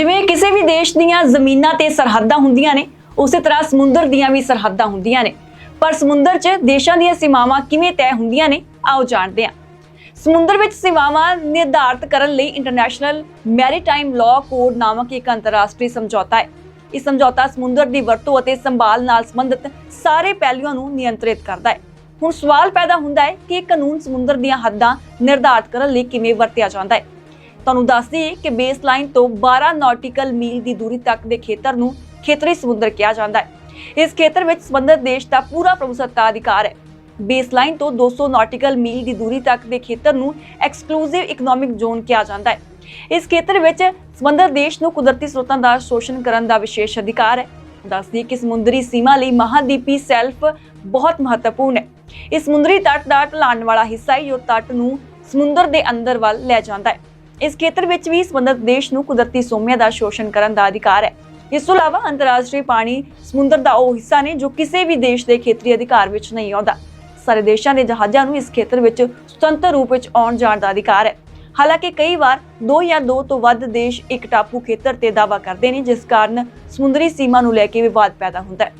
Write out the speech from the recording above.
ਜਿਵੇਂ ਕਿਸੇ ਵੀ ਦੇਸ਼ ਦੀਆਂ ਜ਼ਮੀਨਾਂ ਤੇ ਸਰਹੱਦਾਂ ਹੁੰਦੀਆਂ ਨੇ, ਉਸੇ ਤਰ੍ਹਾਂ ਸਮੁੰਦਰ ਦੀਆਂ ਵੀ ਸਰਹੱਦਾਂ ਹੁੰਦੀਆਂ ਨੇ। ਪਰ ਸਮੁੰਦਰ 'ਚ ਦੇਸ਼ਾਂ ਦੀਆਂ ਸੀਮਾਵਾਂ ਕਿਵੇਂ ਤੈਅ ਹੁੰਦੀਆਂ ਨੇ, ਆਓ ਜਾਣਦੇ ਹਾਂ। ਸਮੁੰਦਰ ਵਿੱਚ ਸੀਮਾਵਾਂ ਨਿਰਧਾਰਤ ਕਰਨ ਲਈ ਇੰਟਰਨੈਸ਼ਨਲ ਮੈਰੀਟਾਈਮ ਲਾਅ ਕੋਡ ਨਾਮਕ ਇੱਕ ਅੰਤਰਰਾਸ਼ਟਰੀ ਸਮਝੌਤਾ ਹੈ। ਇਹ ਸਮਝੌਤਾ ਸਮੁੰਦਰ ਦੀ ਵਰਤੋਂ ਅਤੇ ਸੰਭਾਲ ਨਾਲ ਸੰਬੰਧਿਤ ਸਾਰੇ ਪਹਿਲੂਆਂ ਨੂੰ ਨਿਯੰਤਰਿਤ ਕਰਦਾ ਹੈ। ਹੁਣ ਸਵਾਲ ਪੈਦਾ ਹੁੰਦਾ ਹੈ ਕਿ ਇਹ ਕਾਨੂੰਨ ਸਮੁੰਦਰ ਦੀਆਂ ਹੱਦਾਂ ਨਿਰਧਾਰਤ ਕਰਨ ਲਈ ਕਿਵੇਂ ਵਰਤਿਆ ਜਾਂਦਾ ਹੈ। ਤੁਹਾਨੂੰ ਦੱਸ ਦਈਏ ਕਿ ਬੇਸ ਲਾਈਨ ਤੋਂ 12 ਨਾਟਿਕਲ ਮੀਲ ਦੀ ਦੂਰੀ ਤੱਕ ਦੇ ਖੇਤਰ ਨੂੰ ਖੇਤਰੀ ਸਮੁੰਦਰ ਕਿਹਾ ਜਾਂਦਾ ਹੈ। ਇਸ ਖੇਤਰ ਵਿੱਚ ਸਮੁੰਦਰ ਦੇਸ਼ ਦਾ ਪੂਰਾ ਪ੍ਰਭੂਸੱਤਾ ਅਧਿਕਾਰ ਹੈ। ਬੇਸਲਾਈਨ ਤੋਂ 200 ਨਾਟਿਕਲ ਮੀਲ ਦੀ ਦੂਰੀ ਤੱਕ ਦੇ ਖੇਤਰ ਨੂੰ ਐਕਸਕਲੂਸਿਵ ਇਕਨੋਮਿਕ ਜ਼ੋਨ ਕਿਹਾ ਜਾਂਦਾ ਹੈ। ਇਸ ਖੇਤਰ ਵਿੱਚ ਸਮੁੰਦਰ ਦੇਸ਼ ਨੂੰ ਕੁਦਰਤੀ ਸਰੋਤਾਂ ਦਾ ਸ਼ੋਸ਼ਣ ਕਰਨ ਦਾ ਵਿਸ਼ੇਸ਼ ਅਧਿਕਾਰ ਹੈ। ਦੱਸਦੀ ਕਿ ਸਮੁੰਦਰੀ ਸੀਮਾ ਲਈ ਮਹਾਦੀਪੀ ਸੈਲਫ ਬਹੁਤ ਮਹੱਤਵਪੂਰਨ ਹੈ। ਇਸ ਸਮੁੰਦਰੀ ਤੱਟ ਦਾ ਢਲਾਣ ਵਾਲਾ ਹਿੱਸਾ ਹੈ। ਜੋ ਤੱਟ ਨੂੰ ਸਮੁੰਦਰ ਦੇ ਅੰਦਰ ਵੱਲ ਲੈ ਜਾਂਦਾ ਹੈ। ਇਸ ਖੇਤਰ ਵਿੱਚ ਵੀ ਸੰਬੰਧਿਤ ਦੇਸ਼ ਨੂੰ ਕੁਦਰਤੀ ਸੋਮਿਆਂ ਦਾ ਸ਼ੋਸ਼ਣ ਕਰਨ ਦਾ ਅਧਿਕਾਰ ਹੈ। ਇਸ ਤੋਂ ਇਲਾਵਾ ਅੰਤਰਰਾਸ਼ਟਰੀ ਪਾਣੀ ਸਮੁੰਦਰ ਦਾ ਉਹ ਹਿੱਸਾ ਨੇ ਜੋ ਕਿਸੇ ਵੀ ਦੇਸ਼ ਦੇ ਖੇਤਰੀ ਅਧਿਕਾਰ ਵਿੱਚ ਨਹੀਂ ਆਉਂਦਾ। ਸਾਰੇ ਦੇਸ਼ਾਂ ਦੇ ਜਹਾਜ਼ਾਂ ਨੂੰ ਇਸ ਖੇਤਰ ਵਿੱਚ ਸੁਤੰਤਰ ਰੂਪ ਵਿੱਚ ਆਉਣ ਜਾਣ ਦਾ ਅਧਿਕਾਰ ਹੈ। ਹਾਲਾਂਕਿ ਕਈ ਵਾਰ ਦੋ ਜਾਂ ਦੋ ਤੋਂ ਵੱਧ ਦੇਸ਼ ਇੱਕ ਟਾਪੂ ਖੇਤਰ ਤੇ ਦਾਅਵਾ ਕਰਦੇ ਨੇ, ਜਿਸ ਕਾਰਨ ਸਮੁੰਦਰੀ ਸੀਮਾ ਨੂੰ ਲੈ ਕੇ ਵਿਵਾਦ ਪੈਦਾ ਹੁੰਦਾ ਹੈ।